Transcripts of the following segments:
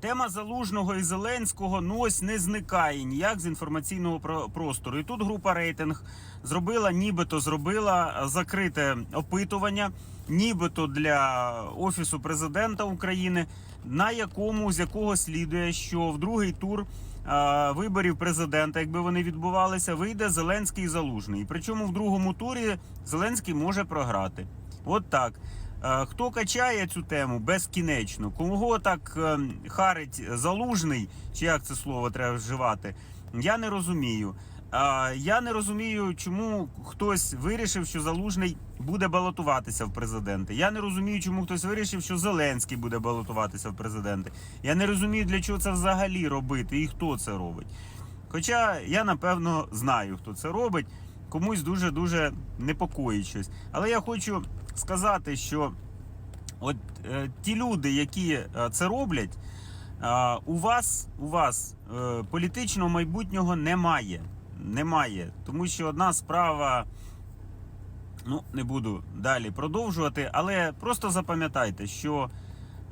Тема залужного і Зеленського ну ось не зникає ніяк з інформаційного про- простору. І тут група рейтинг зробила, нібито зробила закрите опитування, нібито для офісу президента України, на якому з якого слідує, що в другий тур а, виборів президента, якби вони відбувалися, вийде Зеленський Залужний. Причому в другому турі Зеленський може програти. От так. Е, Хто качає цю тему безкінечно? Кого так е, харить залужний, чи як це слово треба вживати? Я не розумію. А, Я не розумію, чому хтось вирішив, що залужний буде балотуватися в президенти. Я не розумію, чому хтось вирішив, що Зеленський буде балотуватися в президенти. Я не розумію, для чого це взагалі робити і хто це робить. Хоча я напевно знаю, хто це робить. Комусь дуже дуже непокоїть щось. Але я хочу сказати, що от е, ті люди, які е, це роблять, е, у вас, у вас е, політичного майбутнього немає. Немає. Тому що одна справа. Ну, не буду далі продовжувати, але просто запам'ятайте, що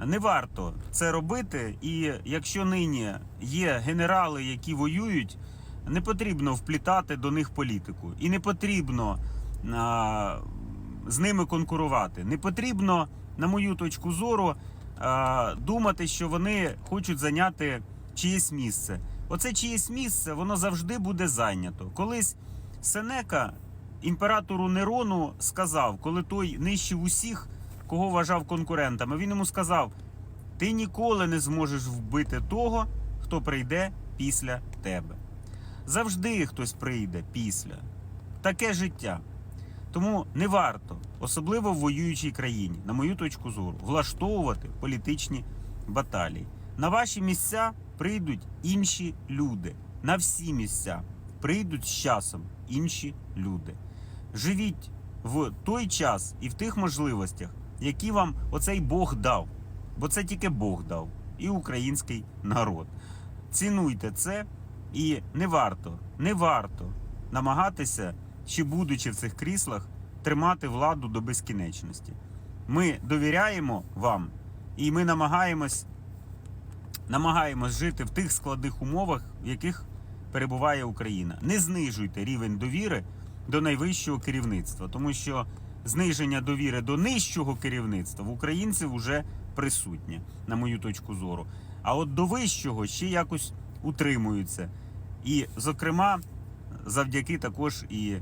не варто це робити. І якщо нині є генерали, які воюють, не потрібно вплітати до них політику. І не потрібно а, з ними конкурувати. Не потрібно, на мою точку зору, а, думати, що вони хочуть зайняти чиєсь місце. Оце чиєсь місце, воно завжди буде зайнято. Колись Сенека імператору Нерону сказав, коли той нищив усіх, кого вважав конкурентами, він йому сказав: ти ніколи не зможеш вбити того, хто прийде після тебе. Завжди хтось прийде після. Таке життя. Тому не варто, особливо в воюючій країні, на мою точку зору, влаштовувати політичні баталії. На ваші місця прийдуть інші люди. На всі місця прийдуть з часом інші люди. Живіть в той час і в тих можливостях, які вам оцей Бог дав. Бо це тільки Бог дав і український народ. Цінуйте це і не варто, не варто намагатися, ще будучи в цих кріслах, тримати владу до безкінечності. Ми довіряємо вам, і ми намагаємось, намагаємось жити в тих складних умовах, в яких перебуває Україна. Не знижуйте рівень довіри до найвищого керівництва, тому що зниження довіри до нижчого керівництва в українців вже присутнє, на мою точку зору. А от до вищого ще якось утримуються. І, зокрема, завдяки також і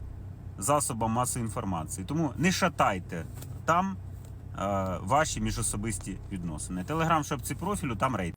засобам масової інформації. Тому не шатайте там е, ваші міжособисті відносини. Телеграм шапці профілю, там рейд.